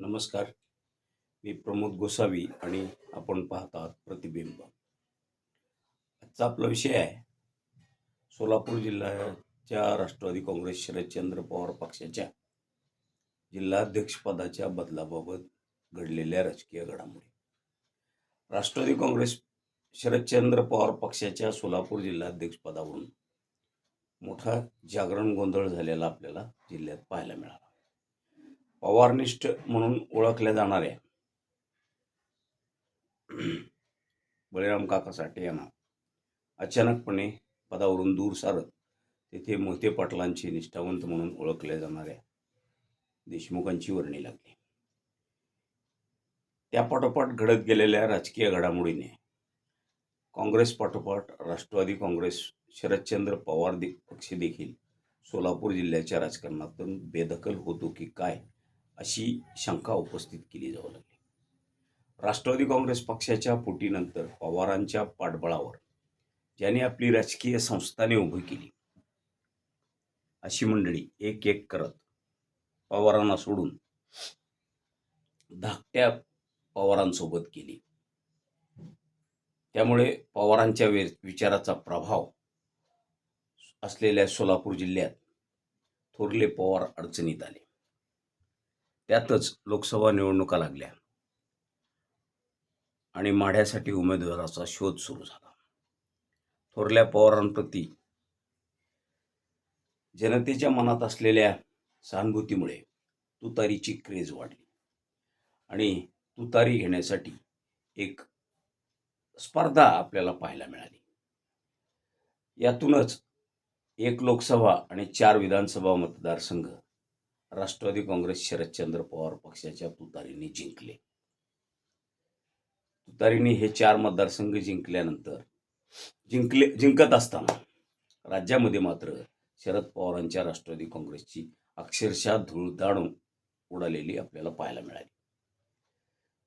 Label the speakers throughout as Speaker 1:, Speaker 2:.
Speaker 1: नमस्कार. मी प्रमोद गोसावी आणि आपण पाहत आहात प्रतिबिंब. आजचा आपला विषय आहे सोलापूर जिल्ह्याच्या राष्ट्रवादी काँग्रेस शरदचंद्र पवार पक्षाच्या जिल्हाध्यक्षपदाच्या बदलाबाबत घडलेल्या राजकीय घडामोडी. राष्ट्रवादी काँग्रेस शरदचंद्र पवार पक्षाच्या सोलापूर जिल्हाध्यक्षपदावरून मोठा जागरण गोंधळ झालेला आपल्याला जिल्ह्यात पाहायला मिळाला. पवारनिष्ठ म्हणून ओळखल्या जाणाऱ्या बळीराम काका साठे यांना अचानकपणे पदावरून दूर सारत तेथे मोहिते पाटलांचे निष्ठावंत म्हणून ओळखल्या जाणाऱ्या देशमुखांची वर्णी लागली. त्या पाठोपाठ घडत गेलेल्या राजकीय घडामोडीने काँग्रेस पाठोपाठ राष्ट्रवादी काँग्रेस शरदचंद्र पवार दे पक्ष देखील सोलापूर जिल्ह्याच्या राजकारणातून बेदखल होतो की काय? अशी शंका उपस्थित केली जाऊ लागली. राष्ट्रवादी काँग्रेस पक्षाच्या फुटीनंतर पवारांच्या पाठबळावर ज्यांनी आपली राजकीय संस्थाने उभी केली अशी मंडळी एक एक करत पवारांना सोडून धाकट्या पवारांसोबत केली त्यामुळे पवारांच्या विचाराचा प्रभाव असलेल्या सोलापूर जिल्ह्यात थोरले पवार अडचणीत आले. त्यातच लोकसभा निवडणुका लागल्या. आणि माढ्यासाठी उमेदवाराचा शोध सुरू झाला. थोरल्या पवारांप्रती जनतेच्या मनात असलेल्या सहानुभूतीमुळे तुतारीची क्रेज वाढली. आणि तुतारी घेण्यासाठी एक स्पर्धा आपल्याला पाहायला मिळाली. यातूनच एक लोकसभा आणि चार विधानसभा मतदारसंघ राष्ट्रवादी काँग्रेस शरदचंद्र पवार पक्षाच्या तुतारीने जिंकले. तुतारीने हे चार मतदारसंघ जिंकल्यानंतर जिंकले जिंकत असताना राज्यामध्ये मात्र शरद पवारांच्या राष्ट्रवादी काँग्रेसची अक्षरशः धूळदाडून उडालेली आपल्याला पाहायला मिळाली.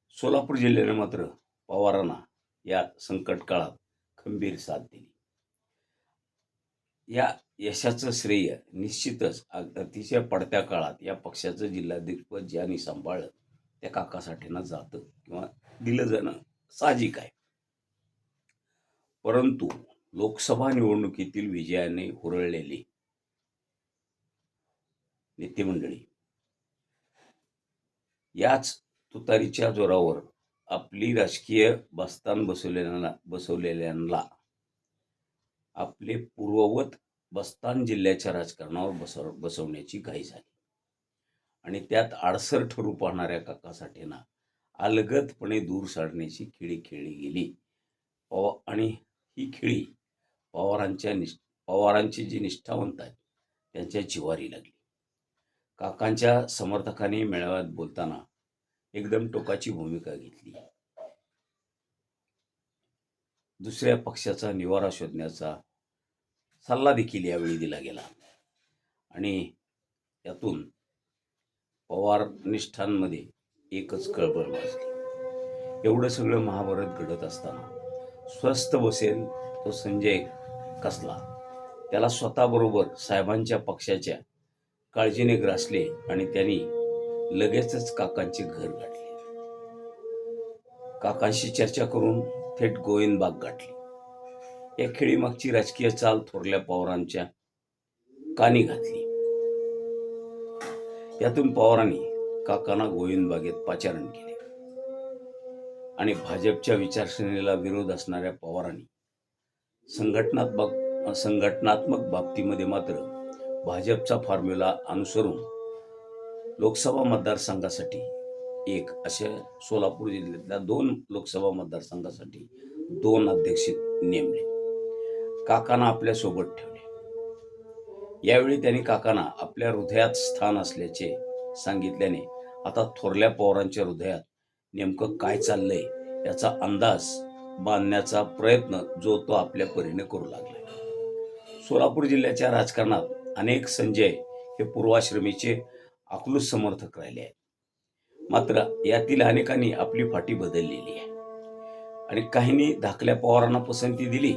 Speaker 1: सोलापूर जिल्ह्याने मात्र पवारांना या संकट काळात खंबीर साथ दिली. या यशाचं श्रेय निश्चितच अतिशय पडत्या काळात या पक्षाचं जिल्हाध्यक्षपद ज्यांनी सांभाळलं त्या काकासाठीना जातं किंवा दिलं जाणं साहजिक आहे. परंतु लोकसभा निवडणुकीतील विजयाने हुरळलेली नेतेमंडळी याच तुतारीच्या जोरावर आपली राजकीय बस्तान बसवलेल्या बसवलेल्यांना आपले पूर्ववत बस्तान जिल्ह्याच्या राजकारणावर बसव बसवण्याची घाई झाली. आणि त्यात आडसर ठरू पाहणाऱ्या काकासाठेंना अलगदपणे दूर सारण्याची खेळी खेळली गेली. पवा आणि ही खेळी पवारांच्या निष्ठ पवारांचे जे निष्ठावंत आहेत त्यांच्या जिवारी लागली. काकांच्या समर्थकांनी मेळाव्यात बोलताना एकदम टोकाची भूमिका घेतली. दुसऱ्या पक्षाचा निवारा शोधण्याचा सल्ला देखील यावेळी दिला गेला. आणि यातून पवार निष्ठांमध्ये एकच कळबळ माजली एवढं सगळं महाभारत घडत असताना स्वस्त बसेल तो संजय कसला? त्याला स्वतःबरोबर साहेबांच्या पक्षाच्या काळजीने ग्रासले आणि त्यांनी लगेचच काकांचे घर गाठले. काकांशी चर्चा करून थेट गोविंदबाग गाठली. या खेळीमागची राजकीय चाल थोरल्या पवारांच्या कानी घातली. यातून पवारांनी काकांना गोविंदबागेत पाचारण केले. आणि भाजपच्या विचारसरणीला विरोध असणाऱ्या पवारांनी संघटनात्मक संघटनात्मक बाबतीमध्ये मात्र भाजपचा फॉर्म्युला अनुसरून लोकसभा मतदारसंघासाठी एक अशा सोलापूर जिल्ह्यातल्या दोन लोकसभा मतदारसंघासाठी दोन अध्यक्ष नेमले. काकांना आपल्यासोबत ठेवले. यावेळी त्यांनी काकांना आपल्या हृदयात स्थान असल्याचे सांगितल्याने आता थोरल्या पवारांच्या हृदयात नेमकं काय चाललंय याचा अंदाज बांधण्याचा प्रयत्न जो तो आपल्या परीने करू लागला सोलापूर जिल्ह्याच्या राजकारणात अनेक संजय हे पूर्वाश्रमीचे अकलूस समर्थक राहिले आहेत. मात्र यातील अनेकांनी आपली फाटी बदललेली आहे. आणि काहींनी धाकल्या पवारांना पसंती दिली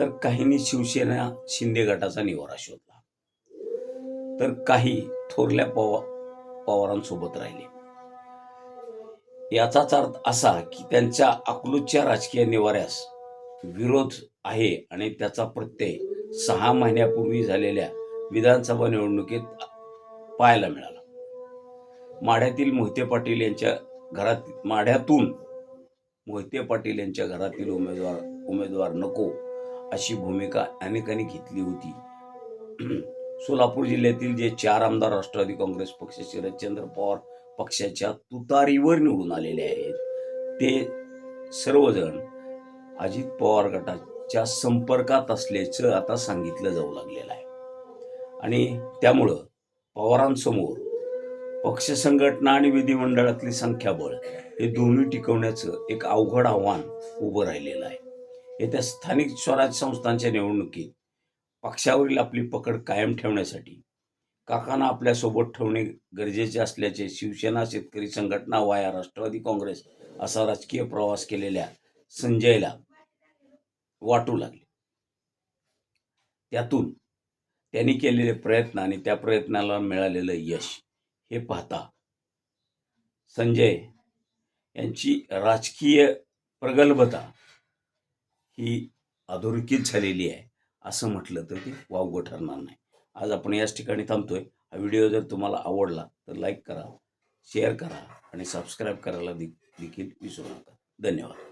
Speaker 1: तर काहींनी शिवसेना शिंदे गटाचा निवारा शोधला. तर काही थोरल्या पवा पवारांसोबत राहिले. याचाच अर्थ असा की त्यांच्या अकलूजच्या राजकीय निवाऱ्यास विरोध आहे आणि त्याचा प्रत्यय सहा महिन्यापूर्वी झालेल्या विधानसभा निवडणुकीत पाहायला मिळाला. माढ्यातील मोहिते पाटील यांच्या घरात माढ्यातून मोहिते पाटील यांच्या घरातील उमेदवार उमेदवार नको अशी भूमिका अनेकांनी घेतली होती. सोलापूर जिल्ह्यातील जे चार आमदार राष्ट्रवादी काँग्रेस पक्ष शरदचंद्र पवार पक्षाच्या तुतारीवर निवडून आलेले आहेत. ते सर्वजण अजित पवार गटाच्या संपर्कात असल्याचं आता सांगितलं जाऊ लागलेलं आहे. आणि त्यामुळं पवारांसमोर पक्ष संघटना आणि विधिमंडळातली संख्याबळ हे दोन्ही टिकवण्याचं एक अवघड आव्हान उभं राहिलेलं आहे. येत्या स्थानिक स्वराज्य संस्थांच्या निवडणुकीत पक्षावरील आपली पकड कायम ठेवण्यासाठी काकांना आपल्यासोबत ठेवणे गरजेचे असल्याचे शिवसेना शेतकरी संघटना वाया राष्ट्रवादी काँग्रेस असा राजकीय प्रवास केलेल्या संजयला वाटू लागले. त्यातून त्यांनी केलेले प्रयत्न आणि त्या प्रयत्नाला मिळालेलं यश हे पाहता संजय यांची राजकीय प्रगल्भता ही अधोरेखित झालेली आहे. असं म्हटलं तर ते वावगं ठरणार नाही. आज आपण याच ठिकाणी थांबतोय. हा व्हिडिओ जर तुम्हाला आवडला तर लाईक करा शेअर करा आणि सबस्क्राईब करायला दे- देखील विसरू नका. धन्यवाद.